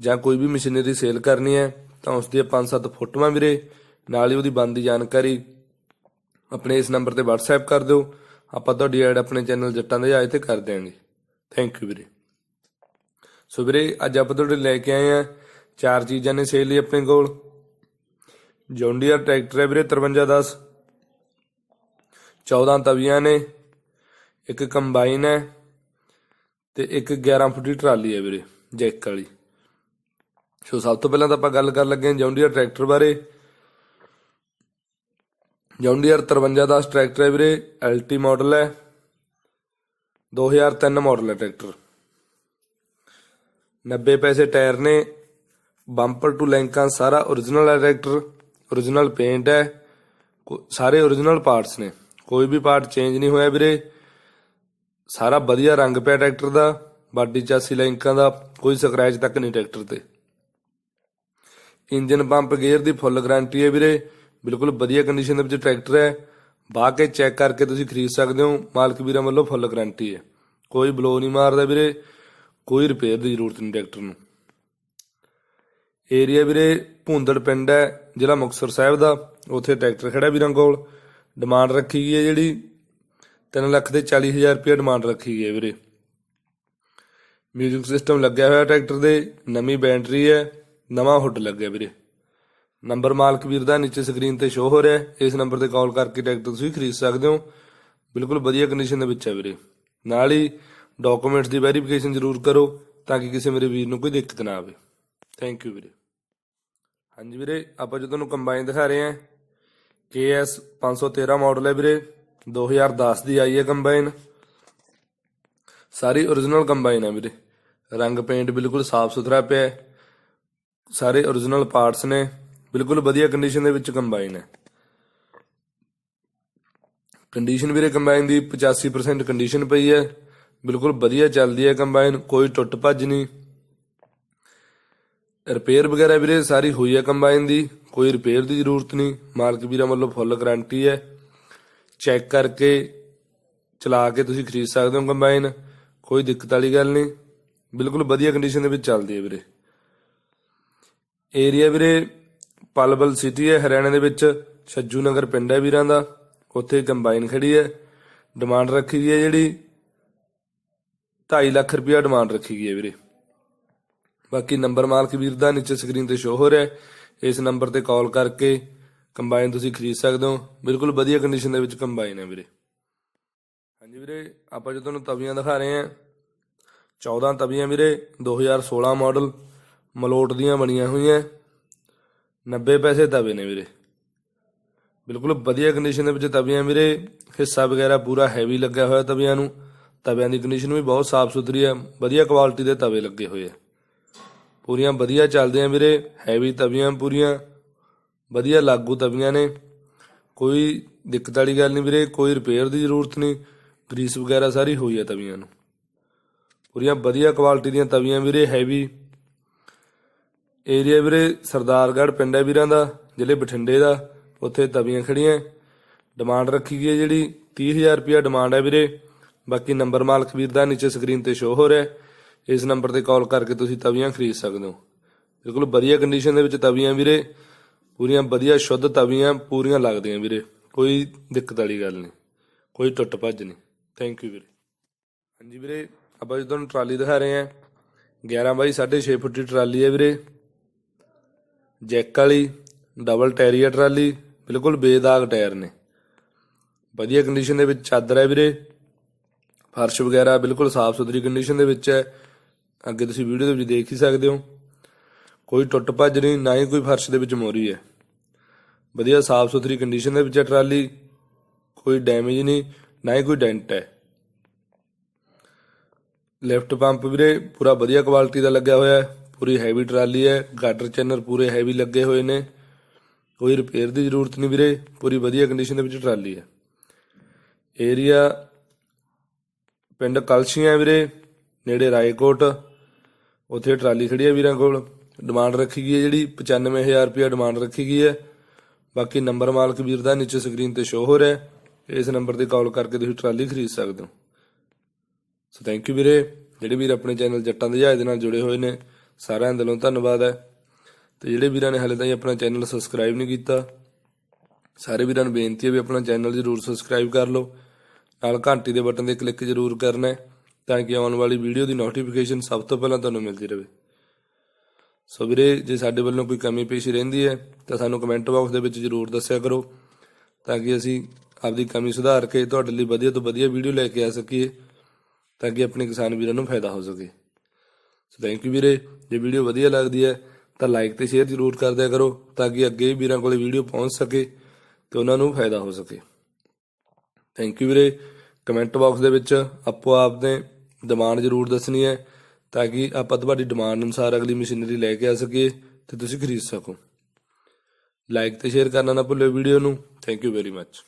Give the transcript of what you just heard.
ਜਾਂ ਕੋਈ ਵੀ machinery sale ਕਰਨੀ ਹੈ, ਤਾਂ ਉਸ ਦੀਆਂ 5-7 ਫੋਟੋਆਂ ਵੀਰੇ, ਨਾਲ ਹੀ ਉਹਦੀ ਬੰਦੀ ਜਾਣਕਾਰੀ ਆਪਣੇ ਇਸ ਨੰਬਰ ਤੇ WhatsApp ਕਰ ਦਿਓ। ਆਪਾਂ ਤੁਹਾਡੀ ਐਡ ਆਪਣੇ ਚੈਨਲ ਜੱਟਾਂ ਦੇ ਜਾਇ ਤੇ ਕਰ ਦਿਆਂਗੇ। ਥੈਂਕ ਯੂ ਵੀਰੇ। ਸੋ ਵੀਰੇ, ਅੱਜ ਆਪਾਂ ਤੁਹਾਡੇ ਲੈ ਕੇ ਆਏ ਆ ਚਾਰ ਚੀਜ਼ਾਂ ਨੇ ਸੇਲ ਲਈ ਆਪਣੇ ਕੋਲ। ਜੌਂਡੀਅਰ ਟਰੈਕਟਰ ਹੈ ਵੀਰੇ 5310 14 ਤਵੀਆਂ ਨੇ। ਇੱਕ ਕੰਬਾਈਨ ਹੈ ਤੇ ਇੱਕ 11 ਫੁੱਟੀ ਟਰਾਲੀ ਹੈ ਵੀਰੇ, ਜੈਕ ਵਾਲੀ। ਸੋ ਸਭ ਤੋਂ ਪਹਿਲਾਂ ਤਾਂ ਆਪਾਂ ਗੱਲ ਕਰਨ ਲੱਗੇ ਹਾਂ ਜੌਂਡੀਅਰ ਟਰੈਕਟਰ ਬਾਰੇ। ਜੌਂਡੀਅਰ 5310 ਟਰੈਕਟਰ ਹੈ ਵੀਰੇ, ਐਲਟੀ ਮਾਡਲ ਹੈ। 2003 ਮਾਡਲ ਹੈ ਟਰੈਕਟਰ। 90 ਪੈਸੇ ਟਾਇਰ ਨੇ, ਬੰਪਰ ਟੂ ਲੈਂਕਾਂ ਸਾਰਾ origignal ਹੈ ਟਰੈਕਟਰ origignal ਪੇਂਟ ਹੈ, ਕੋ- ਸਾਰੇ origignal ਪਾਰਟਸ ਨੇ। ਕੋਈ ਵੀ ਪਾਰਟ ਚੇਂਜ ਨਹੀਂ ਹੋਇਆ ਵੀਰੇ। ਸਾਰਾ ਵਧੀਆ ਰੰਗ ਪਿਆ ਟਰੈਕਟਰ ਦਾ, ਬਾਡੀ ਚਾਸੀ ਲੈਂਕਾਂ ਦਾ, ਕੋਈ ਸਕ੍ਰੈਚ ਤੱਕ ਨਹੀਂ ਟਰੈਕਟਰ ਤੇ। ਇੰਜਨ ਪੰਪ ਗੇਅਰ ਦੀ ਫੁੱਲ ਗਾਰੰਟੀ ਹੈ ਵੀਰੇ। ਬਿਲਕੁਲ ਵਧੀਆ ਕੰਡੀਸ਼ਨ ਦੇ ਵਿੱਚ ਟਰੈਕਟਰ ਹੈ। ਬਾਹ ਕੇ ਚੈੱਕ ਕਰਕੇ ਤੁਸੀਂ ਖਰੀਦ ਸਕਦੇ ਹੋ। ਮਾਲਕ ਵੀਰਾਂ ਵੱਲੋਂ ਫੁੱਲ ਗਾਰੰਟੀ ਹੈ। ਕੋਈ ਬਲੋ ਨਹੀਂ ਮਾਰਦਾ ਵੀਰੇ। ਕੋਈ ਰਿਪੇਅਰ ਦੀ ਜ਼ਰੂਰਤ ਨਹੀਂ ਟਰੈਕਟਰ ਨੂੰ। ਏਰੀਆ ਵੀਰੇ ਭੁੰਦੜ ਪਿੰਡ ਹੈ, ਜ਼ਿਲ੍ਹਾ ਮੁਕਤਸਰ ਸਾਹਿਬ ਦਾ। ਉੱਥੇ ਟਰੈਕਟਰ ਖੜਾ ਵੀਰਾਂ ਕੋਲ। ਡਿਮਾਂਡ ਰੱਖੀ ਗਈ ਹੈ ਜਿਹੜੀ। 3 ਲੱਖ ਤੇ 40 ਹਜ਼ਾਰ ਰੁਪਏ ਡਿਮਾਂਡ ਰੱਖੀ ਗਈ ਹੈ ਵੀਰੇ। ਮਿਊਜ਼ਿਕ ਸਿਸਟਮ ਲੱਗਿਆ ਹੋਇਆ ਟਰੈਕਟਰ ਦੇ। ਨਵੀਂ ਬੈਟਰੀ ਹੈ। ਨਵਾਂ ਹੁੱਡ ਲੱਗਿਆ ਵੀਰੇ। ਨੰਬਰ ਮਾਲਕ ਵੀਰ ਦਾ ਨੀਚੇ ਸਕਰੀਨ ਤੇ ਸ਼ੋ ਹੋ ਰਿਹਾ ਹੈ। ਇਸ ਨੰਬਰ ਤੇ ਕਾਲ ਕਰਕੇ ਟਰੈਕਟਰ ਤੁਸੀਂ ਖਰੀਦ ਸਕਦੇ ਹੋ। ਬਿਲਕੁਲ ਵਧੀਆ ਕੰਡੀਸ਼ਨ ਦੇ ਵਿੱਚ ਹੈ ਵੀਰੇ। ਨਾਲ ਹੀ ਡਾਕੂਮੈਂਟਸ ਦੀ ਵੈਰੀਫਿਕੇਸ਼ਨ ਜ਼ਰੂਰ ਕਰੋ ਤਾਂ ਕਿ ਕਿਸੇ ਮੇਰੇ ਵੀਰ ਨੂੰ ਕੋਈ ਦਿੱਕਤ ਨਾ ਆਵੇ। ਥੈਂਕ ਯੂ ਵੀਰੇ। ਹਾਂਜੀ ਵੀਰੇ, ਆਪਾਂ ਜੋ ਤੁਹਾਨੂੰ ਕੰਬਾਈਨ ਦਿਖਾ ਰਹੇ ਹਾਂ, KS 513 ਮਾਡਲ ਹੈ ਵੀਰੇ। 2010 ਦੀ ਆਈ ਹੈ ਕੰਬਾਈਨ ਸਾਰੀ origignal ਕੰਬਾਈਨ ਹੈ ਵੀਰੇ। ਰੰਗ ਪੇਂਟ ਬਿਲਕੁਲ ਸਾਫ਼ ਸੁਥਰਾ ਪਿਆ ਹੈ। ਸਾਰੇ origignal ਪਾਰਟਸ ਨੇ, ਬਿਲਕੁਲ ਵਧੀਆ ਕੰਡੀਸ਼ਨ ਦੇ ਵਿੱਚ ਕੰਬਾਈਨ ਹੈ। ਕੰਡੀਸ਼ਨ ਵੀਰੇ ਕੰਬਾਈਨ ਦੀ 85% ਕੰਡੀਸ਼ਨ ਪਈ ਹੈ। ਬਿਲਕੁਲ ਵਧੀਆ ਚੱਲਦੀ ਹੈ ਕੰਬਾਈਨ ਕੋਈ ਟੁੱਟ ਭੱਜ ਨਹੀਂ। ਰਿਪੇਅਰ ਵਗੈਰਾ ਵੀਰੇ ਸਾਰੀ ਹੋਈ ਹੈ ਕੰਬਾਈਨ ਦੀ, ਕੋਈ ਰਿਪੇਅਰ ਦੀ ਜ਼ਰੂਰਤ ਨਹੀਂ। ਮਾਲਕ ਵੀਰਾਂ ਵੱਲੋਂ ਫੁੱਲ ਗਾਰੰਟੀ ਹੈ। ਚੈੱਕ ਕਰਕੇ ਚਲਾ ਕੇ ਤੁਸੀਂ ਖਰੀਦ ਸਕਦੇ ਹੋ ਕੰਬਾਈਨ ਕੋਈ ਦਿੱਕਤ ਵਾਲੀ ਗੱਲ ਨਹੀਂ। ਬਿਲਕੁਲ ਵਧੀਆ ਕੰਡੀਸ਼ਨ ਦੇ ਵਿੱਚ ਚੱਲਦੀ ਹੈ ਵੀਰੇ। ਏਰੀਆ ਵੀਰੇ, ਪਲਬਲ ਸਿਟੀ ਹੈ, ਹਰਿਆਣਾ ਦੇ ਵਿੱਚ। ਛੱਜੂ ਨਗਰ ਪਿੰਡ ਹੈ ਵੀਰਾਂ ਦਾ। ਉੱਥੇ ਕੰਬਾਈਨ ਖੜੀ ਹੈ। ਡਿਮਾਂਡ ਰੱਖੀ ਗਈ ਹੈ ਜਿਹੜੀ 2.5 ਲੱਖ ਰੁਪਇਆ ਡਿਮਾਂਡ ਰੱਖੀ ਗਈ ਹੈ ਵੀਰੇ। ਬਾਕੀ ਨੰਬਰ ਮਾਲਕ ਵੀਰ ਦਾ ਨੀਚੇ ਸਕਰੀਨ ਤੇ ਸ਼ੋ ਹੋ ਰਿਹਾ ਹੈ। ਇਸ ਨੰਬਰ ਤੇ ਕਾਲ ਕਰਕੇ ਕੰਬਾਈਨ ਤੁਸੀਂ ਖਰੀਦ ਸਕਦੇ ਹੋ। ਬਿਲਕੁਲ ਵਧੀਆ ਕੰਡੀਸ਼ਨ ਦੇ ਵਿੱਚ ਕੰਬਾਈਨ ਹੈ ਵੀਰੇ। ਹਾਂਜੀ ਵੀਰੇ, ਆਪਾਂ ਜੋ ਤੁਹਾਨੂੰ ਤਵੀਆਂ ਦਿਖਾ ਰਹੇ ਹਾਂ 14 ਤਵੀਆਂ ਵੀਰੇ 2016 ਮਾਡਲ ਮਲੋਟ ਦੀਆਂ ਬਣੀਆਂ ਹੋਈਆਂ। 90 ਪੈਸੇ ਤਵੇ ਨੇ ਵੀਰੇ। ਬਿਲਕੁਲ ਵਧੀਆ ਕੰਡੀਸ਼ਨ ਦੇ ਵਿੱਚ ਤਵੀਆਂ ਵੀਰੇ। ਹਿੱਸਾ ਵਗੈਰਾ ਪੂਰਾ ਹੈਵੀ ਲੱਗਿਆ ਹੋਇਆ ਤਵੀਆਂ ਨੂੰ। ਤਵਿਆਂ ਦੀ ਕੰਡੀਸ਼ਨ ਵੀ ਬਹੁਤ ਸਾਫ਼ ਸੁਥਰੀ ਹੈ। ਵਧੀਆ ਕੁਆਲਿਟੀ ਦੇ ਤਵੇ ਲੱਗੇ ਹੋਏ ਆ। ਪੂਰੀਆਂ ਵਧੀਆ ਚੱਲਦੇ ਆ ਵੀਰੇ। ਹੈਵੀ ਤਵੀਆਂ ਪੂਰੀਆਂ। ਵਧੀਆ ਲਾਗੂ ਤਵੀਆਂ ਨੇ। ਕੋਈ ਦਿੱਕਤ ਵਾਲੀ ਗੱਲ ਨਹੀਂ ਵੀਰੇ। ਕੋਈ ਰਿਪੇਅਰ ਦੀ ਜ਼ਰੂਰਤ ਨਹੀਂ। ਗਰੀਸ ਵਗੈਰਾ ਸਾਰੀ ਹੋਈ ਹੈ ਤਵੀਆਂ ਨੂੰ। ਪੂਰੀਆਂ ਵਧੀਆ ਕੁਆਲਿਟੀ ਦੀਆਂ ਤਵੀਆਂ ਵੀਰੇ। ਹੈਵੀ ਏਰੀਆ ਵੀਰੇ, ਸਰਦਾਰਗੜ੍ਹ ਪਿੰਡ ਹੈ ਵੀਰਾਂ ਦਾ, ਜ਼ਿਲ੍ਹੇ ਬਠਿੰਡੇ ਦਾ, ਉੱਥੇ ਤਵੀਆਂ ਖੜੀਆਂ ਡਿਮਾਂਡ ਰੱਖੀ ਗਈ ਹੈ ਜਿਹੜੀ 30000 ਰੁਪਇਆ ਡਿਮਾਂਡ ਹੈ ਵੀਰੇ। ਬਾਕੀ ਨੰਬਰ ਮਾਲਕ ਵੀਰ ਦਾ ਨੀਚੇ ਸਕਰੀਨ ਤੇ ਸ਼ੋ ਹੋ ਰਿਹਾ ਹੈ। ਇਸ ਨੰਬਰ ਤੇ ਕਾਲ ਕਰਕੇ ਤੁਸੀਂ ਤਵੀਆਂ ਖਰੀਦ ਸਕਦੇ ਹੋ। ਬਿਲਕੁਲ ਵਧੀਆ ਕੰਡੀਸ਼ਨ ਦੇ ਵਿੱਚ ਤਵੀਆਂ ਵੀਰੇ। ਪੂਰੀਆਂ ਵਧੀਆ, ਸ਼ੁੱਧ ਤਵੀਆਂ ਪੂਰੀਆਂ ਲੱਗਦੀਆਂ ਵੀਰੇ। ਕੋਈ ਦਿੱਕਤ ਵਾਲੀ ਗੱਲ ਨਹੀਂ। ਕੋਈ ਟੁੱਟ ਭੱਜ ਨਹੀਂ। ਥੈਂਕ ਯੂ ਵੀਰੇ। ਹਾਂਜੀ ਵੀਰੇ, ਆਪਾਂ ਜੀ ਤੁਹਾਨੂੰ ਟਰਾਲੀ ਦਿਖਾ ਰਹੇ ਹਾਂ। 11 ਬਾਈ 6.5 ਫੁੱਟ ਦੀ ਟਰਾਲੀ ਹੈ ਵੀਰੇ। ਜੈਕ ਵਾਲੀ ਡਬਲ ਟੈਰੀਆ ਟਰਾਲੀ, ਬਿਲਕੁਲ ਬੇਦਾਗ ਟਾਇਰ ਨੇ। ਵਧੀਆ ਕੰਡੀਸ਼ਨ ਦੇ ਵਿੱਚ ਚਾਦਰ ਹੈ ਵੀਰੇ। ਫਰਸ਼ ਵਗੈਰਾ ਬਿਲਕੁਲ ਸਾਫ਼ ਸੁਥਰੀ ਕੰਡੀਸ਼ਨ ਦੇ ਵਿੱਚ ਹੈ। ਅੱਗੇ ਤੁਸੀਂ ਵੀਡੀਓ ਦੇ ਵਿੱਚ ਦੇਖ ਹੀ ਸਕਦੇ ਹੋ। ਕੋਈ ਟੁੱਟ ਭੱਜ ਨਹੀਂ, ਨਾ ਹੀ ਕੋਈ ਫਰਸ਼ ਦੇ ਵਿੱਚ ਮੋਰੀ ਹੈ। ਵਧੀਆ ਸਾਫ਼ ਸੁਥਰੀ ਕੰਡੀਸ਼ਨ ਦੇ ਵਿੱਚ ਹੈ ਟਰਾਲੀ। ਕੋਈ ਡੈਮੇਜ ਨਹੀਂ, ਨਾ ਹੀ ਕੋਈ ਡੈਂਟ ਹੈ। ਲਿਫਟ ਪੰਪ ਵੀਰੇ, ਪੂਰਾ ਵਧੀਆ ਕੁਆਲਿਟੀ ਦਾ ਲੱਗਿਆ ਹੋਇਆ ਹੈ। ਪੂਰੀ ਹੈਵੀ ਟਰਾਲੀ ਹੈ ਗਾਡਰ ਚੈਨਰ ਪੂਰੇ ਹੈਵੀ ਲੱਗੇ ਹੋਏ ਨੇ। ਕੋਈ ਰਿਪੇਅਰ ਦੀ ਜ਼ਰੂਰਤ ਨਹੀਂ ਵੀਰੇ, ਪੂਰੀ ਵਧੀਆ ਕੰਡੀਸ਼ਨ ਦੇ ਵਿੱਚ ਟਰਾਲੀ ਹੈ। ਏਰੀਆ ਪਿੰਡ ਕਲਸ਼ੀਆਂ ਵੀਰੇ, ਨੇੜੇ ਰਾਏਕੋਟ। ਉੱਥੇ ਟਰਾਲੀ ਖੜੀ ਹੈ ਵੀਰਾਂ ਕੋਲ। ਡਿਮਾਂਡ ਰੱਖੀ ਗਈ ਹੈ ਜਿਹੜੀ 95000 ਰੁਪਇਆ ਡਿਮਾਂਡ ਰੱਖੀ ਗਈ ਹੈ। ਬਾਕੀ ਨੰਬਰ ਮਾਲਕ ਵੀਰ ਦਾ ਨੀਚੇ ਸਕਰੀਨ ਤੇ ਸ਼ੋ ਹੋ ਰਿਹਾ ਹੈ। ਇਸ ਨੰਬਰ ਤੇ ਕਾਲ ਕਰਕੇ ਤੁਸੀਂ ਟਰਾਲੀ ਖਰੀਦ ਸਕਦੇ ਹੋ। ਸੋ ਥੈਂਕ ਯੂ ਵੀਰੇ। ਜਿਹੜੇ ਵੀਰ ਆਪਣੇ ਚੈਨਲ ਜੱਟਾਂ ਦੇ ਜਹਾਜ਼ ਦੇ ਨਾਲ ਜੁੜੇ ਹੋਏ ਨੇ ਸਾਰਿਆਂ ਦਿਲੋਂ ਧੰਨਵਾਦ ਹੈ। ਤੇ ਜਿਹੜੇ ਵੀਰਾਂ ਨੇ ਹਾਲੇ ਤਾਈਂ ਆਪਣਾ ਚੈਨਲ ਸਬਸਕ੍ਰਾਈਬ ਨਹੀਂ ਕੀਤਾ, ਸਾਰੇ ਵੀਰਾਂ ਨੂੰ ਬੇਨਤੀ ਹੈ ਵੀ ਆਪਣਾ ਚੈਨਲ ਜਰੂਰ ਸਬਸਕ੍ਰਾਈਬ ਕਰ ਲਓ। ਨਾਲ ਘੰਟੀ ਦੇ ਬਟਨ ਤੇ ਕਲਿੱਕ ਜਰੂਰ ਕਰਨਾ ਹੈ, ਤਾਂ ਕਿ ਆਉਣ ਵਾਲੀ ਵੀਡੀਓ ਦੀ ਨੋਟੀਫਿਕੇਸ਼ਨ ਸਭ ਤੋਂ ਪਹਿਲਾਂ ਤੁਹਾਨੂੰ ਮਿਲਦੀ ਰਹੇ। ਸੋ ਵੀਰੇ, ਜੇ ਸਾਡੇ ਵੱਲੋਂ ਕੋਈ ਕਮੀ ਪੇਸ਼ੀ ਰਹਿੰਦੀ ਹੈ, ਤਾਂ ਸਾਨੂੰ ਕਮੈਂਟ ਬਾਕਸ ਦੇ ਵਿੱਚ ਜਰੂਰ ਦੱਸਿਆ ਕਰੋ, ਤਾਂ ਕਿ ਅਸੀਂ ਆਪਦੀ ਕਮੀ ਸੁਧਾਰ ਕੇ ਤੁਹਾਡੇ ਲਈ ਵਧੀਆ ਤੋਂ ਵਧੀਆ ਵੀਡੀਓ ਲੈ ਕੇ ਆ ਸਕੀਏ, ਤਾਂ ਕਿ ਆਪਣੇ ਕਿਸਾਨ ਵੀਰਾਂ ਨੂੰ ਫਾਇਦਾ ਹੋ ਸਕੇ। ਸੋ ਥੈਂਕ ਯੂ ਵੀਰੇ। ਜੇ ਵੀਡੀਓ ਵਧੀਆ ਲੱਗਦੀ ਹੈ, ਤਾਂ ਲਾਈਕ ਤੇ ਸ਼ੇਅਰ ਜਰੂਰ ਕਰ ਦਿਆ ਕਰੋ, ਤਾਂ ਕਿ ਅੱਗੇ ਵੀਰਾਂ ਕੋਲੇ ਵੀਡੀਓ ਪਹੁੰਚ ਸਕੇ ਤੇ ਉਹਨਾਂ ਨੂੰ ਫਾਇਦਾ ਹੋ ਸਕੇ। ਥੈਂਕ ਯੂ ਵੀਰੇ। ਕਮੈਂਟ ਬਾਕਸ ਦੇ ਵਿੱਚ ਆਪੋ ਆਪ ਦੇ ਡਿਮਾਂਡ ਜਰੂਰ ਦੱਸਣੀ ਹੈ, ਤਾਂ ਕਿ ਆਪਾਂ ਤੁਹਾਡੀ ਡਿਮਾਂਡ ਅਨੁਸਾਰ ਅਗਲੀ ਮਸ਼ੀਨਰੀ ਲੈ ਕੇ ਆ ਸਕੀਏ ਤੇ ਤੁਸੀਂ ਖਰੀਦ ਸਕੋ। ਲਾਈਕ ਤੇ ਸ਼ੇਅਰ ਕਰਨਾ ਨਾ ਭੁੱਲਿਓ ਵੀਡੀਓ ਨੂੰ। Thank you very much